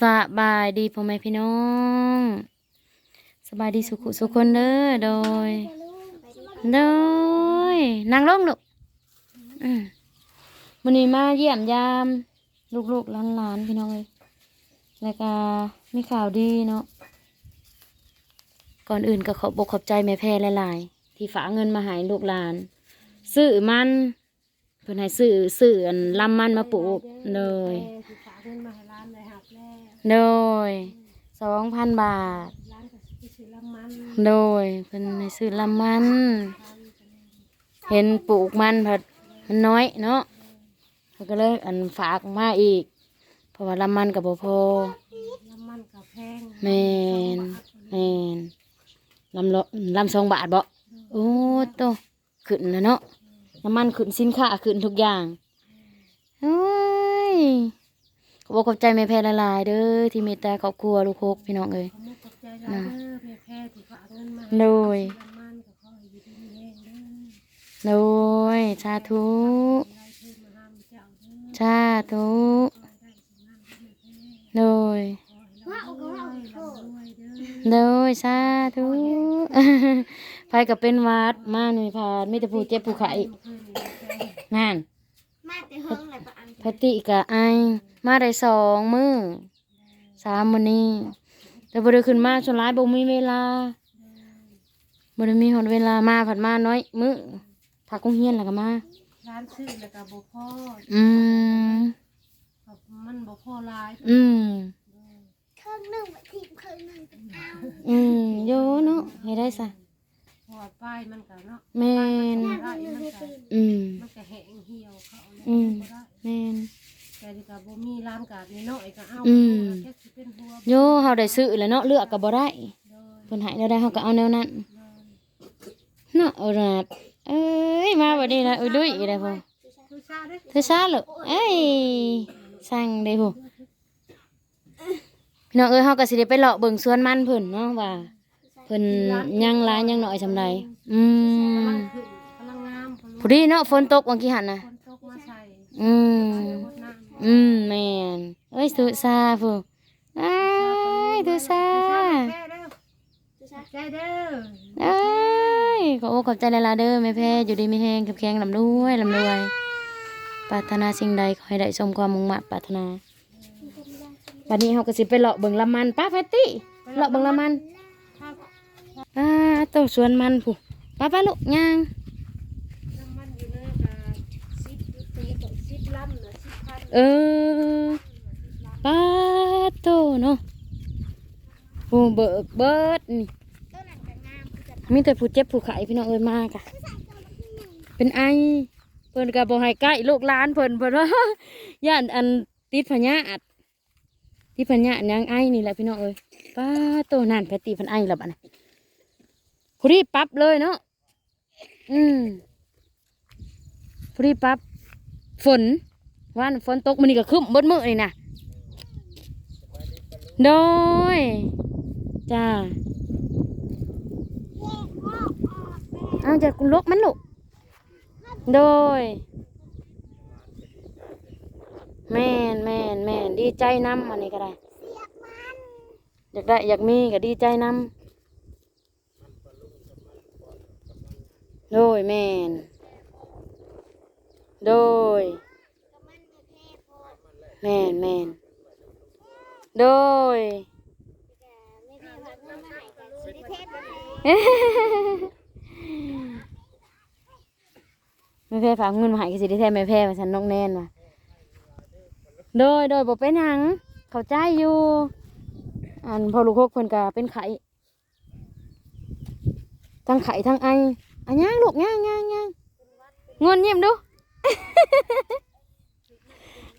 สบายดีพ่อแม่พี่น้องสบายดีสุขสุขคนเด้อโดย โดยนั่งลงลูกมวันนี้มาเยี่ยมยาม ลูกๆหลานๆพี่น้องเลยแล้วก็มีข่าวดีเนาะก่อนอื่นก็ขอบอกขอบใจแม่แพรหลายๆ ที่ฝากเงินมาให้ลูกหลานซื้อมันเพิ่นให้ซื้อซื้ออันลำมันมาปลูกเลย โดยสองพันบาท ร้านก็สิซื้อลำมันโดยเพิ่นให้ซื้อลำมัน เห็นปลูกมันผัดมันน้อยเนาะเพิ่นก็เลยอันฝากมาอีก เพราะว่าลำมันกับบ่พอลำมันกับแพงแมนแมนลำละลำสองบาทบ่โอ้โตขึ้นนะเนาะน้ำมันขึ้นสินค้าขึ้นทุกอย่างเฮ้ย ขอบอกขอบใจแม่แพรหลายๆเด้อที่เมตตาครอบครัวลูกโคกพี่น้องเอ้ยขอมุกขอบใจร้านเด้อแม่แพ้ที่ฝากเงินมาให้โดยลำมันก็ขอให้อยู่ดีมีแรงเด้อโดยสาธุไล่เพิ่มมาห้ามเจ้าเด้อสาธุโดยขอให้ร่ำรวยร่ำรวยเด้อโดยสาธุไปกับเป็นหวัดมาหน่วยพาดมีแต่ผู้เจ็บผู้ไข้เพิ่นนี่แพงนั่นมาแต่เฮิงเลยปะอัน พติกะไอมาได้สองมือสามวันนี้ แต่บ่ได้ขึ้นมาชนร้ายบ่มีเวลาบ่ได้มีหดเวลามาผัดมาน้อยมือผักกุ้งเฮียนแล้วก็มาร้านซื้อแล้วก็บ่พออืมครับมันบ่พอหลายอืมเครื่องหนึ่งไปทีมเครื่องหนึ่งเป็นเอาอืมโยเนาะให้ได้ซะ เพราะว่าป้ายมันก็เนาะแม่นป้ายมันก็บ่ได้อืมมันก็แห้งเหี่ยวเขาเอาอืแล้วมบ่ได้แม่น แต่ดีกับบ่มีร้านกาดนี่น้อยก็เอาอืม แค่สิเป็นหัวโยเฮาได้ซื้อแล้วเนาะเลือกก็บ่ได้เลยเพิ่นให้แนวใดเฮาก็เอาแนวนั้นเนาะเอาล่ะเอ้ยมาบัดนี้นะอุ้ยดุยอีกแล้วพ่อทุชาเด้อเธอซ่าเหรอเอ้ยสั่งได้พ่อพี่น้องเอ้ยเฮาก็สิได้ไปเลาะเบิ่งสวนมันเพิ่นเนาะว่า เพิ่นยังหลายยังน้อยซำใดอืมกำลังขึ้นกำลังงามพพอดีเนาะฝนตกเมื่อกี้หั่นน่ะคนตกมาใส่อืมรดน้ำอืมแม่นเอ้ยสุซาผู้อ้ายทุซาแม่เด้อใจเด้อเอ้ยขอบอกขอบใจหลายๆเด้อแม่แพ้อยู่ดีมีแฮงแข็งๆลำรวยลำรวยปรารถนาสิ่งใดขอให้ได้สมความมุ่งมั่นปรารถนาวันนี้เฮาก็สิไปเลาะเบิ่งละมันป้าแฟตตี้เลาะเบิ่งละมันครับ อ่าต้นสวนมันผู้ป้าป้าลูกย่างน้ำมันอยู่เลยกะสิบปีกับสิบลำน่ะสิบพันเออป้าโตเนาะผู้เบิกเบิดนี่ต้นนั้นก็งามคือจะมีแต่ผู้เจ็บผู้ไข้พี่น้องเอ้ยมากะเป็นไอเพิ่นก็บ่ให้ใกล้ลูกหลานเพิ่นเพิ่นว่าย่านอันติดพญาติติดพญาติยังไอนี่แหละพี่น้องเอ้ยป้าโตนั่นแพตตี้เพิ่นไอแล้วบัดนี้ ผู้รีปั๊บเลยเนาะอืมผู้รีปั๊บฝนว่านฝนตกมื้อนี้ก็คึ้มบดมือนี่นะโดยจ้าเอาจากลกมันลูกโดยแม่นแม่นแม่นดีใจน้ำอันนี้ก็ได้อยากได้อยากมีก็ดีใจน้ำ โดยแมน โดย แมนแมน โดย ไม่แพ้ฝากเงินมาให้ก็สิได้แท้แม่แพ้มาฉันนกแน่นว่ะโดยโดยบ่เป็นหยัง เขาใจอยู่ อันพอลูกหกเพิ่นก็เป็นไข้ทั้งไข้ทั้งไอ อันย่างลูกย่างย่างย่างงอนยิ้มดู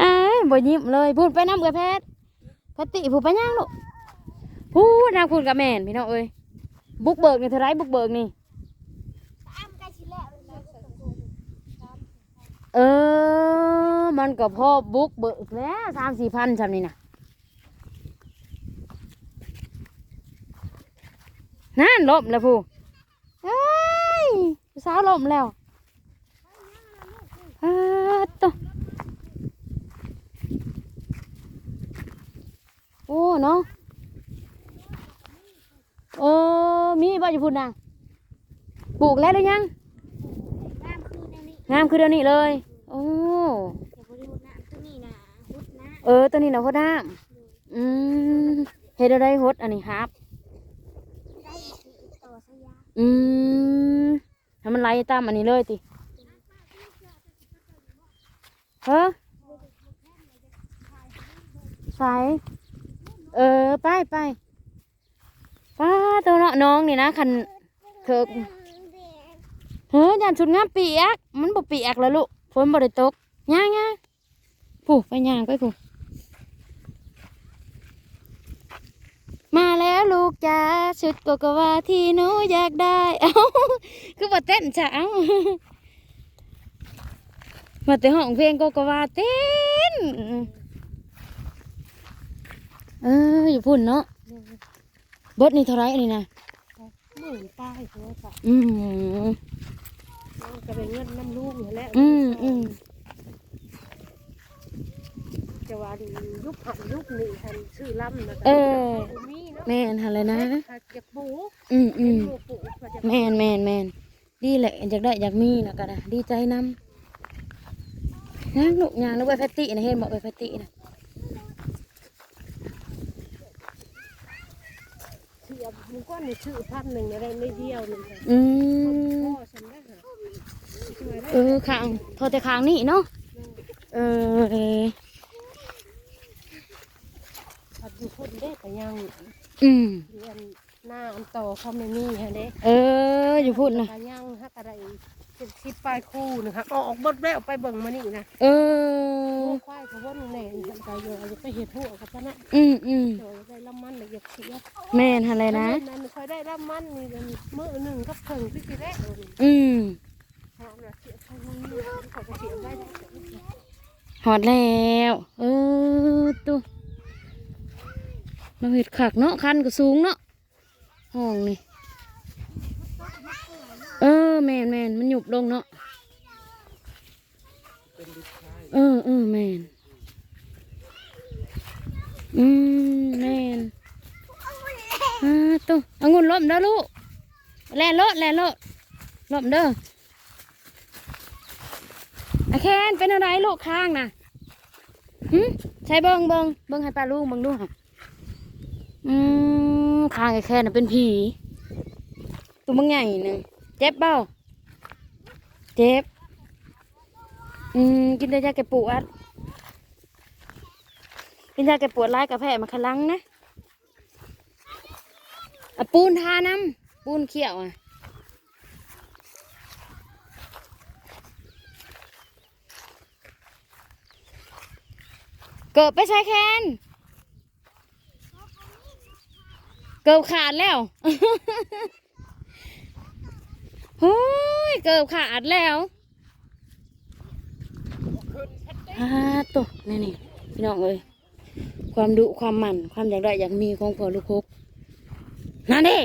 อ้ายบ่ยิ้มเลยพูดไปน้ำกับแพทย์พติพูดไปย่างลูกพูดนางพูดกับแม่นพี่น้องเอ้ยบุกเบิกนี่เท่าไรบุกเบิกนี่เออ มันก็พอบุกเบิกแล้วสามสี่พันจำนี่นะนั่นล่มแล้วผู้เอ้ยผู สาวล่มแล้วอ้าตัวเนาะโอ้มีบ่อยู่พุ่นน่ะปลูกแล้วหรือยังน้ำคือในนี้งามคือเดี๋ยวนี้เลย โอ้แต่บริวน้ำตัวนี้นะพุดนะเออตัวนี้นะพ่อน้ำอืมเฮ็ดอะไรฮดอันนี้ครับได้ต่อสยามอืม ให้มันไหลตามอันนี้เลยติเฮ้อใส่เออ ไปไปป้าตัวเนาะน้องนี่นะคันเถิกเฮ้ยยันชุดงามเปียก มันบ่เปียกแล้วลูกฝนบ่ได้ตกย่างย่างผู้ไปย่างไปผู้มาแล้วลูกจ้าชุดโกโกวาที่หนูอยากได้ เอ้า บ่เต้นจ้ะเอ้ามาแต่ห้องเพลงโกโกวาเต้น เอออยู่พุ่นเนาะเบิดนี่เท่าไรอันนี้นะหมื่นป้ายโทรศัพท์อืมมันก็เป็นเงินน้ำลูกนี่แหละอืมอืมจะว่าดียุบหันยุบนี่หันชื่อลำนะเออมีเนาะแม่นหันเลยนะถ้าเก็บปูอืมอืมปูปูก็จะแม่นแม่นแม่น ดีแหละอยากได้อยากมีนะก็ได้ดีใจนำยางลูกยางนึกว่าแพตตี้นะเห็นบอกไปแพตตี้นะเสียบมันก็ในชื่อพันหนึ่งอะไรไม่เดียวหนึ่งค่ะอืมพ่อฉันนะค่ะช่วยได้เออข้างโทอแต่ข้างนี่เนาะเออเออผัดอยู่คนเด้แต่ยังอืมเรียน หน้าอันโตเขาไม่มีฮะเด้เอออยู่พุ่นนะแต่ยังฮักอะไรเป็นสิบปลายคู่นะครับออกบดแล้วไปเบิ่งมานี่นะเออโอ้ควายเขาว่าแน่ทำใจเยอะจะไปเห็ดหัวกับพะนะอืมอืมเดี๋ยวได้ละมันเลยอยากเสียแม่นหันเลยนะนั่นคอยได้ละมันนี่กันมื้อหนึ่งก็เพิ่งพี่สิแรกเลยอืมหอมละเสียเขาไม่มีเขาก็เสียได้หอดแล้วเออตัวมาเห็ดขักเนาะคันก็สูงเนาะ ห้องนี่ เออแมนแมนมันหยุบลงเนาะเออเออแมนอืมแมนอ่าตัวเอางุ่นล้มเด้อลูกแล่นรถแล่นรถล้มเด้ออะแคนเป็นอะไรลูกข้างน่ะหึใช้เบิงเบิงเบิงให้ป้าลูกเบิงดูค่ะอืม ข้างแคนน่ะเป็นผีตัวมึงใหญ่หนึ่งเจ็บเปล่าเจ็บ อืมกินได้ยาแก้ปวดกินยาแก้ปวดไล่กระแพะมาขลังนะอะปูนทาน้ำปูนเขียวอะเกิดไปใช้แคน เกิดขาดแล้วเฮ้ยเกิดขาดแล้วฮ่าตัวนี่นี่พี่น้องเอ้ยความดุความหมันความอยากได้อยากมีของพ่อลูกคุกนั่นเด้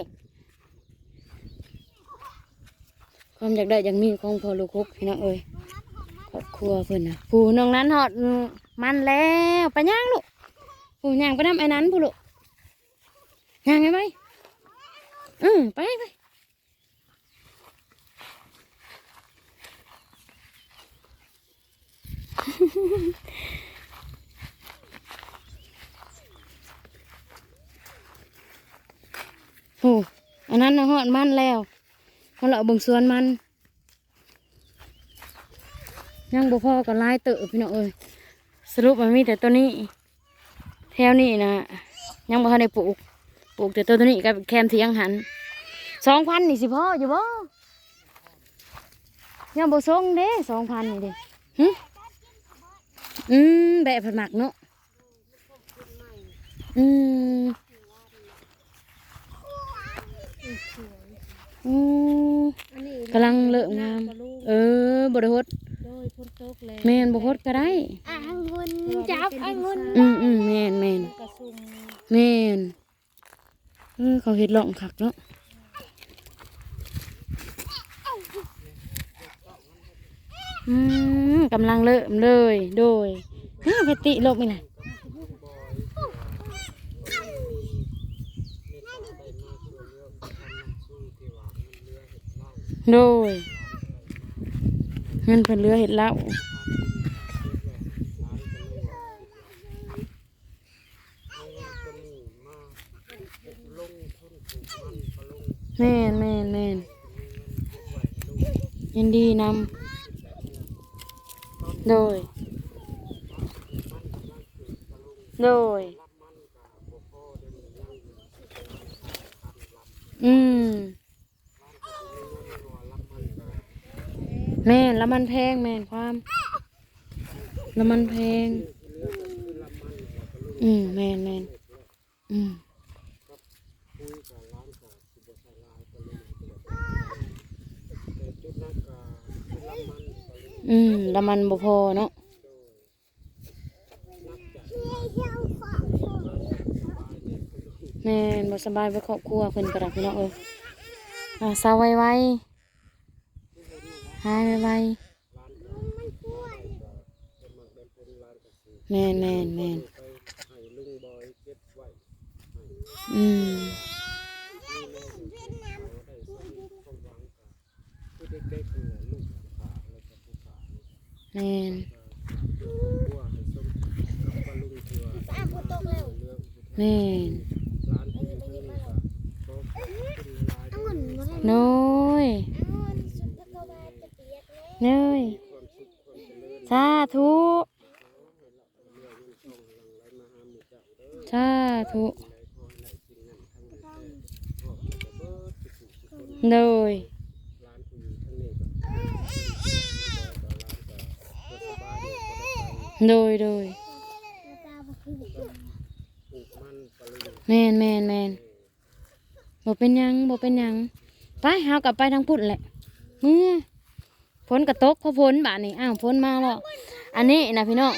ความอยากได้อยากมีของพ่อลูกคุกพี่น้องเอ้ยครอบครัวเพิ่อนนะผู้น้องนั้นหอดมันแล้วไปย่างลูกผู้ย่างไปน้ำไอ้นั้นผู้ลูก ย่างไงไปอืมไปไปโอ้อันนั้นนะฮอดมันแล้วเขาเลาะบิ่งสวนมัน ยังบ่พอก็หลายเติบพี่น้องเอ้ยสรุปมันมีแต่ตัวนี้ แถวนี้นะยังบ่ทันได้ปลูก ปลูกแต่ตัวนี้กับแคมเทียงหันสองพันนี่สิพ่ออยู่บ่ยังบ่ส่งเด้สองพันนี่เด้หึอืมแบะผัดหมักเนาะอืมอืมอันนี้กำลังเลิกงาม เออบริหดโดยพ้นตกแล้วแมนบริหดก็ได้อ่างุนจับอ่างุนอืมอืมแมนแมนกระซุมแมน เขาเห็ดหลงคักเนาะอืมกำลังเริ่มเลย โดยน่าไปติลงอีหนโดยเงินเพิ่นเรือเห็ดเล่า แม่นแม่นแม่นยินดีนำโดย โดย อืม แม่นแล้วมันแพงแม่นความ แล้วมันแพงแล้วก็ลูกอืม แม่นแม่นอืม คุยกับร้านกับสิบ่ใส่ลายก็เลยแต่จุดนั้นก็คือรับมันก็เลย อืมแล้มันบ่พอเนาะแม่นบ่สบายไปครอบครัวเพิ่นกระดักพี่นาะเอยอ่าสาวไวๆหายไวๆแม่นแม่นแม่นอืม แม่น ก็บัวให้สมกับปลาลุงที่ว่า อ่ะพูดตกแล้ว เรื่อง แม่น ร้านที่อยู่ที่นี่ก็ก็เป็นราย องุ่นมาได้ น้อย องุ่นสุดแล้วก็มาจะเปียกเลย เนย ความสุขความเจริญ สาธุ เรื่องเงินทองหลั่งไหลมาหาหมู่เจ้าเด้อ สาธุ ไหลขอให้ได้สิ่งนั้นทั้งนี้แต่พวกจะเบิดสุขสุขคน โดย โดยโดยแมนแมนแมนบ่เป็นยังบ่เป็นยังไปเฮากลับไปทางพุทธแหละเมื่อฝนกระตกเพราะฝนบานี้อ้าวฝนมาแล้วอันนี้นะพี่น้อง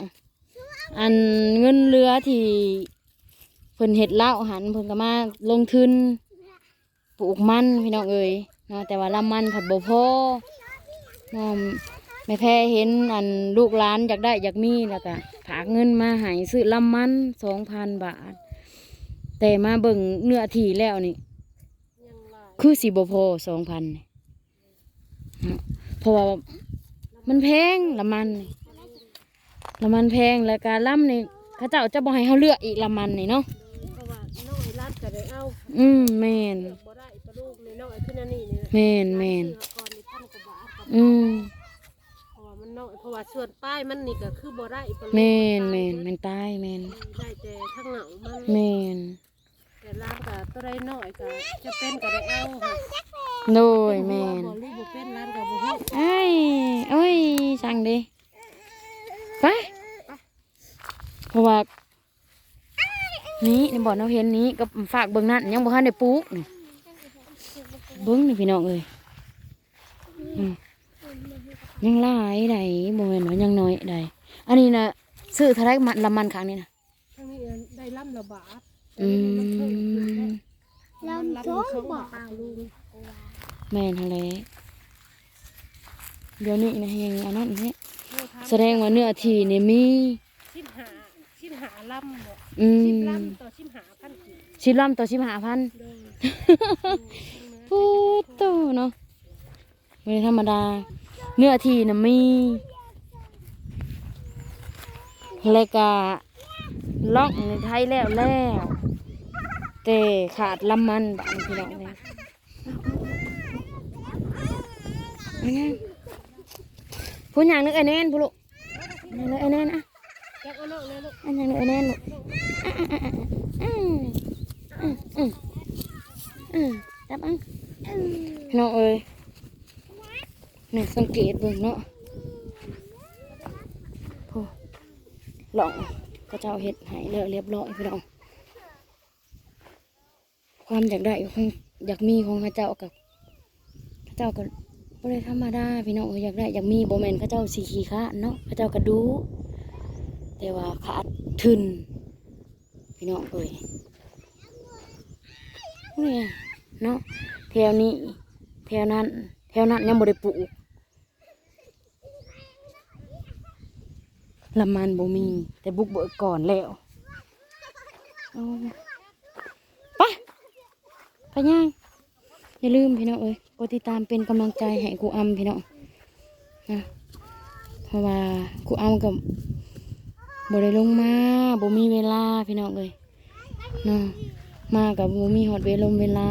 อันเงินเรือที่เพิ่นเฮ็ดเล้าหันเพิ่นก็มาลงทุนปลูกมันพี่น้องเอ้ยเนาะแต่ว่าลำมันผัดบ่พอ เนาะแม่แพ้เห็นอันลูกหลานอยากได้อยากมีแล้วก็ฝากเงินมาให้ซื้อลำมันสองพันบาท แต่มาเบิ่งเนื้อที่แล้วนี่ยังหลายคือสิบพอสองพันเพราะว่ามันแพงละมันนี่ละมันแพงแล้วการล่ำนี่เขาเจ้าจะบอกให้เขาเลือกอีกละมันนี่เนาะเพราะว่าน้อยรัดก็ได้เอาอืมแมนเลือกบ่ได้ปลาลูกในน้อยขึ้นอันนี้นี่แหละแมนแมนซื้อก่อ นนี่พันกว่าบาทครับอืมเพราะว่ามันน้อยเพราะว่าส่วนป้ายมันนี่ก็คือบ่ได้ปลาลูกแมนแมนแมนตายแมนได้แต่ทั้งเหงามันแมนแต่ร้านก็ตัวได้น้อยก็จะเป็นก็ได้เอาค่ะโดยแมนบ่รู้บ่เป็นร้านก็บ่ฮู้ไอ้ยเอ้ยสั่งดิไปเพราะว่านี้ในบ่อนเราเห็นนี้ก็ฝากเบิ่งนั่นยังบ่ทันได้ปลูกนี่เบิ่งนี่พี่น้องเอ้ยอืม ยังหลายใดบ่แม่นว่ายังน้อยใดอันนี้น่ะซื้อเท่าไรมันละมันครั้งนี้น่ะทั้งนี้ได้ล่ำละบาทอืมเรารับท้องช่องบ่บาทลุงแม่นหั่นแหละเดี๋ยวนี้นะยังอันนั้นแฮะแสดงว่าเนื้อที่นี่มีชิมหาชิมหาล่ำบ่อืชิมมล่ำต่อชิมหาพันกี่ชิลำต่อชิมหาพันเด้อพูดโตเนาะไม่ธรรมดา เนื้อที่นะมีแล้วก็ล็อกในไทยแล้วแล้วแต่ขาดลำมันบางพี่น้องเลยอันนั้นพูดอย่างนึกไอ้แน่นพูดลูกอันนึกไอ้แน่นอะจักเอาเนาะเลยลูกอันนั้นนึกไอ้แน่นลูกอืมอืมอืมอืมจับอังน้องเอ้ย นี่สังเกตเบิ่งเนาะโอ้หลองก็เจ้าเห็ดห้แล้วเรียบร้อยพี่น้องความอยากได้ของอยากมีของข้าเจ้ากับข้าเจ้าก็บ่ได้ธรรมดาพี่น้องเอ้ยอยากได้อยากมีบ่แมนข้าเจ้าสีขี้ข้าเนาะข้าเจ้าก็ดูแต่ว่าขาดทุนพี่น้องเอ้ยเนี่ยเนาะแถวนี้แถวนั้นแถวนั้นยังบ่ได้ปลูก ลำมันบ่มี แต่บุกเบิกก่อนแล้วเอาไปไปย่างอย่าลืมพี่น้องเอ้ยกดติดตามเป็นกำลังใจให้ครูอำพี่น้องนะเพราะว่าครูอำกับบ่ได้ลงมาบ่มีเวลาพี่น้องเอ้ยเนาะมากับบ่มีหอดเวลมเวลา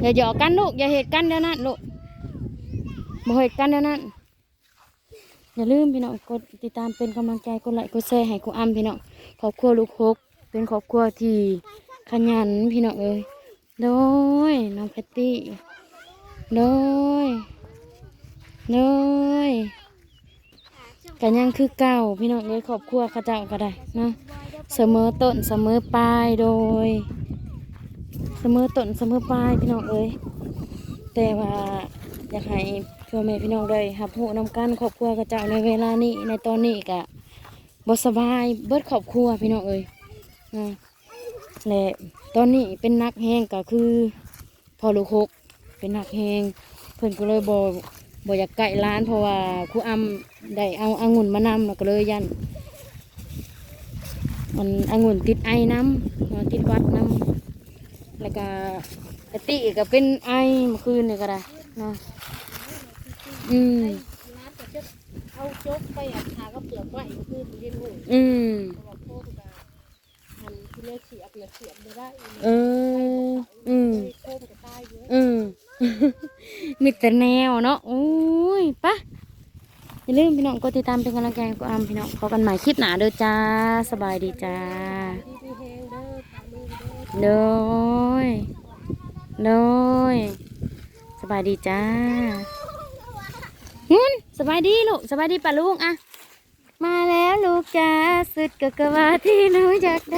อย่าหยอกกันลูกอย่าเหตุกันเดี๋ยวนั้นลูกบ่เหตุกันเดี๋ยวนั้น อย่าลืมพี่น้องกดติดตามเป็นกำลังใจกดไลค์กดแชร์ให้ครูอำพี่น้องครอบครัวลูกหกเป็นครอบครัวที่ขยันพี่น้องเอ้ยโดยน้องแพตตี้โดยโดยกันยังคือเก่าพี่น้องเลยครอบครัวข้าเจ้าก็ได้นะเสมอต้นเสมอปลายโดย เสมอต้นเสมอปลายพี่น้องเอ้ยแต่ว่าอยากให้ พ่อแม่พี่น้องได้รับรู้นำกันครอบครัวเข้าเจ้าในเวลานี้ในตอนนี้กะบสบายเบิดครอบครัวพี่น้องเอ้ยและตอนนี้เป็นนักแห้งก็คือพอลูกหกเป็นนักแห้งเพิ่อนก็เลยบอบอยากไก่ร้านเพราะว่าครูอำได้เอาอางุ่นมานำแล้วก็เลยยันมันอางุ่นติดไอ้น้ำเนติดวัดน้ำแล้วก็ติก็เป็นไอเมื่อคืนนี่ก็ได้นะ อืมน้ำก็จะเอาจกไปอัดหาก็เปลือกไว้คือเรียนหูอืมเพราะว่าโคกกับมันที่เลือกเสียบเลือเสียบไม่ได้เอออืมโคกก็ตายเยอะอืมมีแต่แนวเนาะโอ้ยปะอย่าลืมพี่น้องกดติดตามเป็นกำลังใจให้กูอามพี่น้องพบกันใหม่คลิปหนาเด้อจ้าสบายดีจ้าเด้อเด้อโดยโดยสบายดีจ้า หุนสบายดีลูกสบายดีป่ะลูกอะมาแล้วลูกจ้าสุดก็กะว่าที่หนูอยากได้